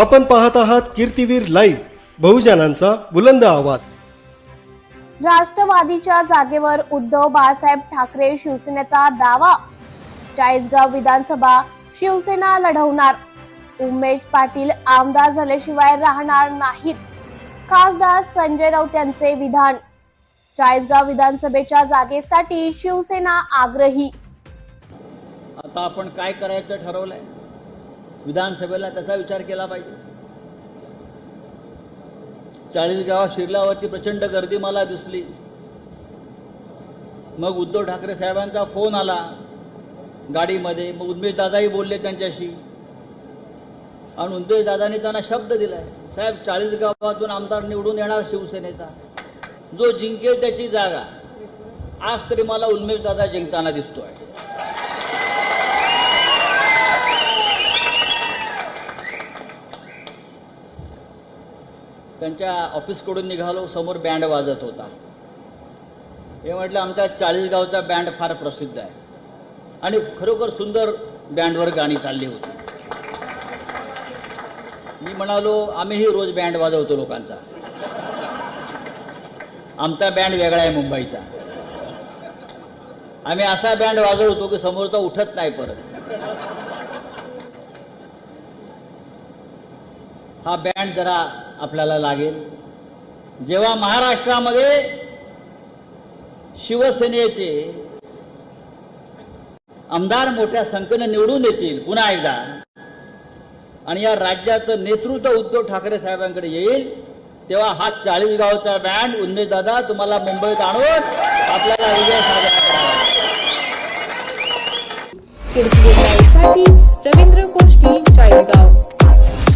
आपण पाहत आहात कीर्तीवीर लाईव्ह बहुजनांचा बुलंद आवाज. राष्ट्रवादीच्या जागेवर उद्धव बाळासाहेब ठाकरे शिवसेनेचा दावा. चाळीसगाव विधानसभा शिवसेना लढवणार. उमेश पाटील आमदार झाल्याशिवाय राहणार नाहीत. खासदार संजय राऊत यांचे विधान. चाळीसगाव विधानसभेच्या जागेसाठी शिवसेना आग्रही. आता आपण काय करायचं ठरवलंय? विधानसभेला त्याचा विचार केला पाहिजे. चाळीस गावात शिरल्यावरती प्रचंड गर्दी मला दिसली. मग उद्धव ठाकरे साहेबांचा फोन आला गाडीमध्ये. मग उन्मेश दादाही बोलले त्यांच्याशी. आणि उन्मेश दादानी त्यांना शब्द दिलाय. साहेब चाळीस गावातून आमदार निवडून येणार शिवसेनेचा. जो जिंकेल त्याची जागा. आज तरी मला उन्मेश दादा जिंकताना दिसतोय. त्यांच्या ऑफिसकडून निघालो समोर बँड वाजत होता. हे म्हटलं आमच्या चाळीसगावचा बँड फार प्रसिद्ध आहे. आणि खरोखर सुंदर बँडवर गाणी चालली होती. मी म्हणालो आम्हीही रोज बँड वाजवतो लोकांचा. आमचा बँड वेगळा आहे मुंबईचा. आम्ही असा बँड वाजवतो की समोरचा उठत नाही परत. हा बँड जरा आपल्याला लागेल. जेव्हा महाराष्ट्रामध्ये शिवसेनेचे आमदार मोठ्या संख्येने निवडून येतील पुन्हा एकदा आणि या राज्याचं नेतृत्व उद्धव ठाकरे साहेबांकडे येईल तेव्हा हा चाळीस गावचा बँड उन्मेश दादा तुम्हाला मुंबईत आणून आपल्याला विजय साजरा रवींद्र कोष्टी